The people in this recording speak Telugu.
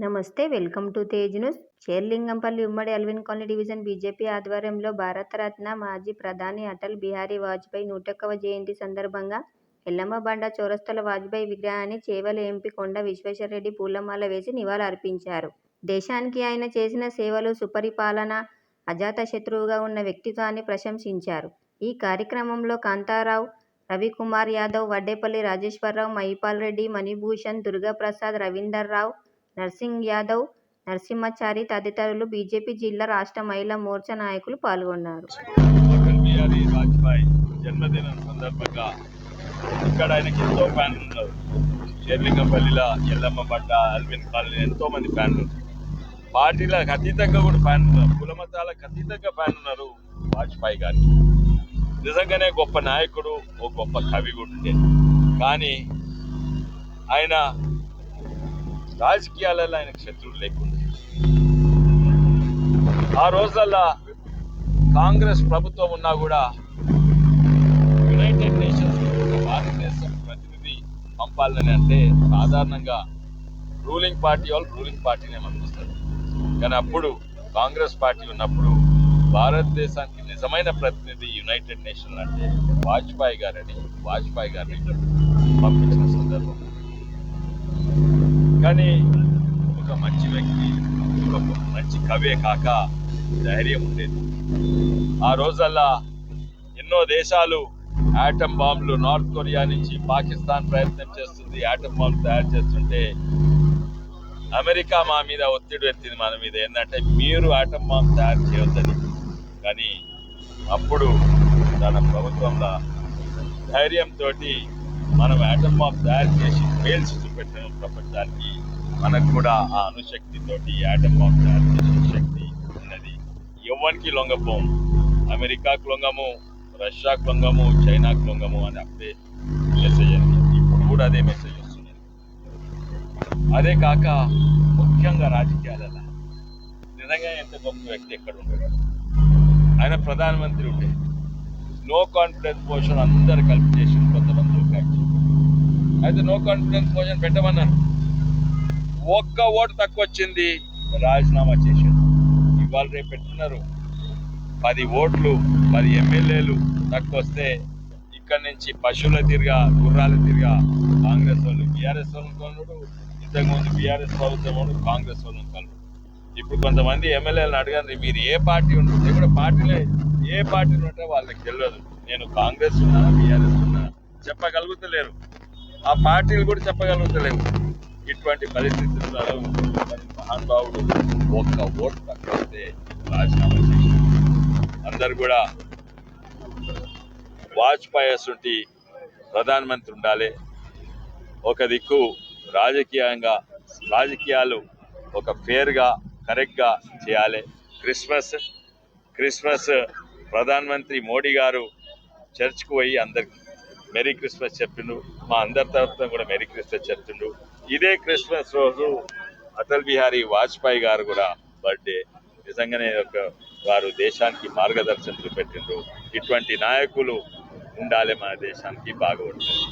నమస్తే వెల్కమ్ టు తేజ్ న్యూస్. ఉమ్మడి అల్విన్ కాలనీ డివిజన్ బీజేపీ ఆధ్వర్యంలో భారతరత్న మాజీ ప్రధాని అటల్ బిహారీ వాజ్పేయి నూటొక్కవ జయంతి సందర్భంగా ఎల్లమ్మబండ చౌరస్తాలో వాజ్పేయి విగ్రహాన్ని చేవల ఎంపీ కొండ విశ్వేశ్వరరెడ్డి పూలమాల వేసి నివాళులర్పించారు దేశానికి ఆయన చేసిన సేవలు సుపరిపాలన అజాతశత్రువుగా ఉన్న వ్యక్తిత్వాన్ని ప్రశంసించారు. ఈ కార్యక్రమంలో కాంతారావు రవికుమార్ యాదవ్ వడ్డేపల్లి రాజేశ్వరరావు మహిపాల్ రెడ్డి మణిభూషణ్ దుర్గాప్రసాద్ రవీందర్ రావు నర్సింగ్ యాదవ్ నరసింహచారి తదితరులు బీజేపీ జిల్లా రాష్ట్ర మహిళా మోర్చా నాయకులు పాల్గొన్నారు. జన్మదినం సందర్భంగా ఇక్కడ ఆయనకి ఎంతో ఫ్యాన్లు ఉన్నారు. షేర్లింగంపల్లిలో ఎల్లమ్మ బట్ట అల్విన్ కాలనీ ఎంతో మంది ఫ్యాన్లు ఉన్నారు. పార్టీలకు అతీతంగా కూడా ఫ్యాన్ ఉన్నారు. కుల మతాలకు అతీతంగా ఫ్యాన్ ఉన్నారు వాజ్పేయి గారు. నిజంగానే గొప్ప నాయకుడు ఓ గొప్ప కవి కూడా ఉండే. కానీ ఆయన రాజకీయాలలో ఆయనకు శత్రువులు లేకుండా. ఆ రోజుల్లో కాంగ్రెస్ ప్రభుత్వం ఉన్నా కూడా యునైటెడ్ నేషన్స్ భారతదేశం ప్రతినిధి పంపాలని అంటే సాధారణంగా రూలింగ్ పార్టీ వాళ్ళు రూలింగ్ పార్టీనే పంపిస్తారు కానీ అప్పుడు కాంగ్రెస్ పార్టీ ఉన్నప్పుడు భారతదేశానికి నిజమైన ప్రతినిధి యునైటెడ్ నేషన్ అంటే వాజ్పేయి గారని వాజ్పేయి గారిని పంపించిన సందర్భం. కానీ ఒక మంచి వ్యక్తి ఒక మంచి కవే కాక ధైర్యం ఉండేది. ఆ రోజల్లా ఎన్నో దేశాలు ఆటం బాంబులు నార్త్ కొరియా నుంచి పాకిస్తాన్ ప్రయత్నం చేస్తుంది యాటమ్ బాంబు తయారు చేస్తుంటే అమెరికా మా మీద ఒత్తిడి ఎత్తింది మన మీద. ఏంటంటే మీరు యాటమ్ బాంబు తయారు చేయొద్దని. కానీ అప్పుడు తన ప్రభుత్వంలో ధైర్యంతో మనం ఆటం బాంబు తయారు చేసి పేల్చి చూపెట్టిన ప్రపంచానికి మనకు కూడా ఆ అణుశక్తితోటి ఆటం బాంబు తయారు చేసే శక్తి ఉన్నది. ఎవరికి లొంగపోం అమెరికాకు లొంగము రష్యాకు లొంగము చైనాకు లొంగము అని అప్పుడే మెసేజ్ అంది ఇప్పుడు కూడా అదే మెసేజ్ వస్తుంది. అదే కాక ముఖ్యంగా రాజకీయాలలో. నిజంగా ఎంత గొప్ప వ్యక్తి ఎక్కడ ఉండడు? ఆయన ప్రధానమంత్రి ఉండే. నో కాన్ఫిడెన్స్ పోషన్ అందరు కలిపి చేసి కొంతమంది. అయితే నో కాన్ఫిడెన్స్ మోషన్ పెట్టమన్నాను. ఒక్క ఓటు తక్కువ వచ్చింది రాజీనామా చేశారు ఇవాళ రేపు పెట్టున్నారు పది ఓట్లు పది ఎమ్మెల్యేలు తక్కువ వస్తే ఇక్కడి నుంచి పశువుల తిరిగా గుర్రాల తిరిగా కాంగ్రెస్ వాళ్ళు బీఆర్ఎస్ వాళ్ళు కొనుడు ఇంతకుముందు బీఆర్ఎస్ ప్రభుత్వం కాంగ్రెస్ వాళ్ళు కలరు ఇప్పుడు కొంతమంది ఎమ్మెల్యేలను అడగండి మీరు ఏ పార్టీ ఉంటుంది కూడా పార్టీలే ఏ పార్టీలు ఉంటే వాళ్ళకి తెలియదు నేను కాంగ్రెస్ ఉన్నా బీఆర్ఎస్ ఉన్నా చెప్పగలుగుతలేరు. ఆ పార్టీలు కూడా చెప్పగలుగుతలేవు. ఇటువంటి పరిస్థితుల్లో మహానుభావుడు ఒక్క ఓటు తక్కువ రాజీనామా చేశారు అందరు కూడా వాజ్పేయి అసంటి ప్రధానమంత్రి ఉండాలి. ఒక దిక్కు రాజకీయంగా రాజకీయాలు ఒక ఫేర్గా కరెక్ట్గా చేయాలి. క్రిస్మస్ క్రిస్మస్ ప్రధానమంత్రి మోడీ గారు చర్చ్కు పోయి అందరికి మెరీ క్రిస్మస్ చెప్పిండు. మా అందరి తరఫున కూడా మెరీ క్రిస్మస్ చెప్తుండు. ఇదే క్రిస్మస్ రోజు అటల్ బిహారీ వాజ్పేయి గారు కూడా బర్త్డే. నిజంగానే ఒక వారు దేశానికి మార్గదర్శనలు పెట్టిండ్రు ఇటువంటి నాయకులు ఉండాలి మన దేశానికి బాగా ఉంటుంది